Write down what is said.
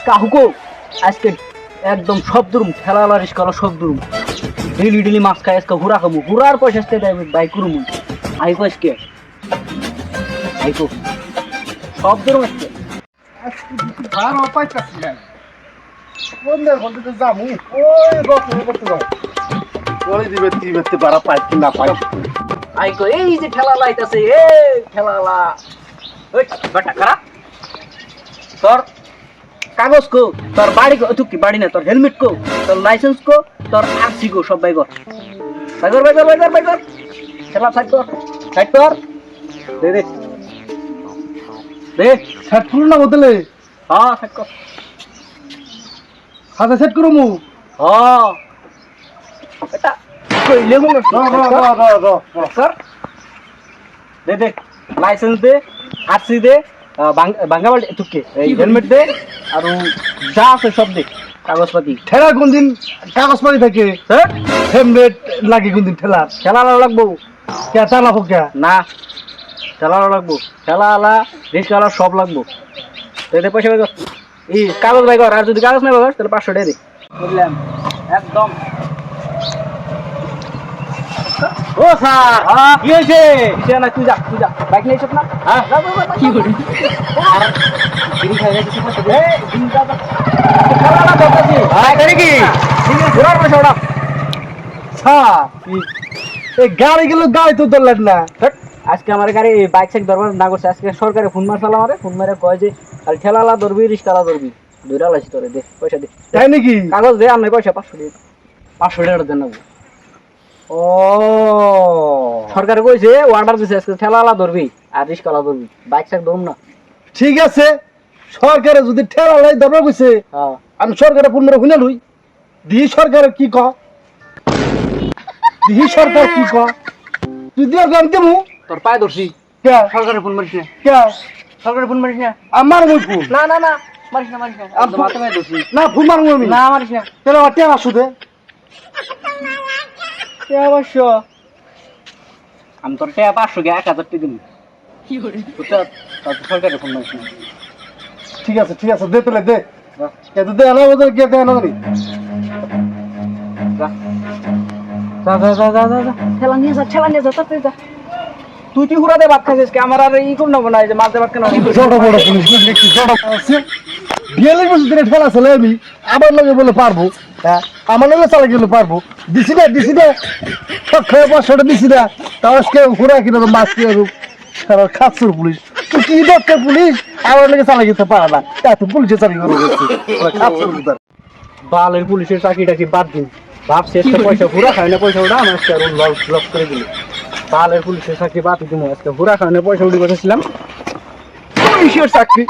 আজকে আহুকো আজকে একদম সব দুরুম ঠেলা লারিস করা সব দুরুম। ডেলি ডেলি মাছ খাই আজকে হুরা খাব হুরার পয়সা আজকে দেবে বাই করুম আইকো আজকে। আইকো সব দুরুম আজকে। আর পাইতাছি না। বন্ধের বন্ধে যামু ওই গত করতে যাও ওই দিবে দিবে বারা পাই কি না পাই আইকো এই যে ঠেলা লাইতাছে এ ঠেলা লা। ওই বেটা খারাপ। তোর? কাগজ কো তোর বাড়ি কো তুই কি বাড়ি না তোর হেলমেট কো তোর লাইসেন্স কো তোর আরসি কো সব বাই কর বাই কর বাই কর বাই কর বাই কর ঠেলা সাইড কর সাইড কর। দে দে। দে সেট করু না বদলে। হ্যাঁ সাইড কর। হাতে সেট করু মু। হ্যাঁ। এটা কইলে মনে র র র র র কর। দে দে। লাইসেন্স দে আরসি দে বাঙ্গা বাড়ি তুকে এই হেলমেট দে। আর যা আছে সব দে কাগজপাতি। ঠেলা কোন দিন কাগজ পাতি থাকে। হ্যাঁ? হেমলেট লাগে কোন দিন ঠেলা খেলা লাগবো। কে চালা হোক না ঠেলা লাগবো। ঠেলা আলা রিক্সা আলা সব লাগবো। দে পয়সা বেগর এই কাগজ বাই কর আর যদি কাগজ না বেগর তাহলে পাঁচশো টাকা দে। বুঝলাম। একদম। ও স্যার? কি হয়েছে? কিছু না তুই যা তুই যা বাইক নিয়ে এসব না। হ্যাঁ? করি? গাড়ি গেল গাড়ি তো ধরলেন না। আজকে আমার গাড়ি বাইক সাইক ধরবার না করছে। আজকে সরকারে ফোন মারছিল আমারে ফোন মারে কয় যে আর ঠেলালা ধরবি রিক্সালা ধরবি। দুইটা লাইছি তোরে দে পয়সা দে। তাই নাকি? কাগজ দে আর নাই পয়সা পাঁচশো টাকা পাঁচশো টাকা দেন ও। সরকারে কইছে অর্ডার দিছে আজকে ঠেলালা ধরবি আর রিক্সালা ধরবি। বাইক সাইক ধরুম না। ঠিক আছে সরকারে যদি ঠেলা লাই ধরবা কইছে হ্যাঁ। আমি সরকারে পনেরো শুনে লই। দিহি সরকার কি ক? দিহি সরকার কি ক? তুই দিয়ে আমি দেবো তোর পায়ে ধরছি। কে? সরকারে ফোন মারিস না। কে? সরকারে ফোন মারিস না। আমার মুই ফোন। না না না মারিস না মারিস না। আম- পায়ে ধরছি। না ফোন মারবো আমি। না মারিস না। তাহলে আমার টেয়া আমি তোর টাকা পাঁচশো কে এক হাজার টাকা দিন কি ফোন ঠিক আছে ঠিক আছে দে তাহলে দে। এত দে আনা বদল কে দে আনা জানি যা। যা, যা, যা, যা, যা, যা। ঠেলা নিয়ে যা, ঠেলা নিয়ে যা, তাড়াতাড়ি যা। তুই কি হুরাতে ভাত খাইছিস কি? আমার আর ই করব না যে মাঝে ভাত কেন? ছোট বড় পুলিশ দেখছি ছোট। বিয়াল্লিশ বছর ধরে ঠেলা চলে আমি আমার লগে বলে পারব। হ্যাঁ আমার লগে চালা গেলে পারব। দিছি না দিছি না। সব খেয়ে পাঁচশোটা দিছি না। তাও আজকে ঘুরা কিনা মাছ রূপ সারা খাচ্ছুর পুলিশ। তুই কি দরকার পুলিশ? আমার লগে চালা গেতে পারে না। এত পুলিশে চাকরি করে গেছে বালের পুলিশের চাকরি টাকি বাদ দিন? ভাবছি একটা পয়সা ঘুরা খায় না, পয়সা উঠা আমার আজকে আর লস করে দিল। বালের পুলিশের চাকরি বাদ দিন, আজকে ঘুরা খাই না, পয়সা উঠে বসেছিলাম। পুলিশের চাকরি।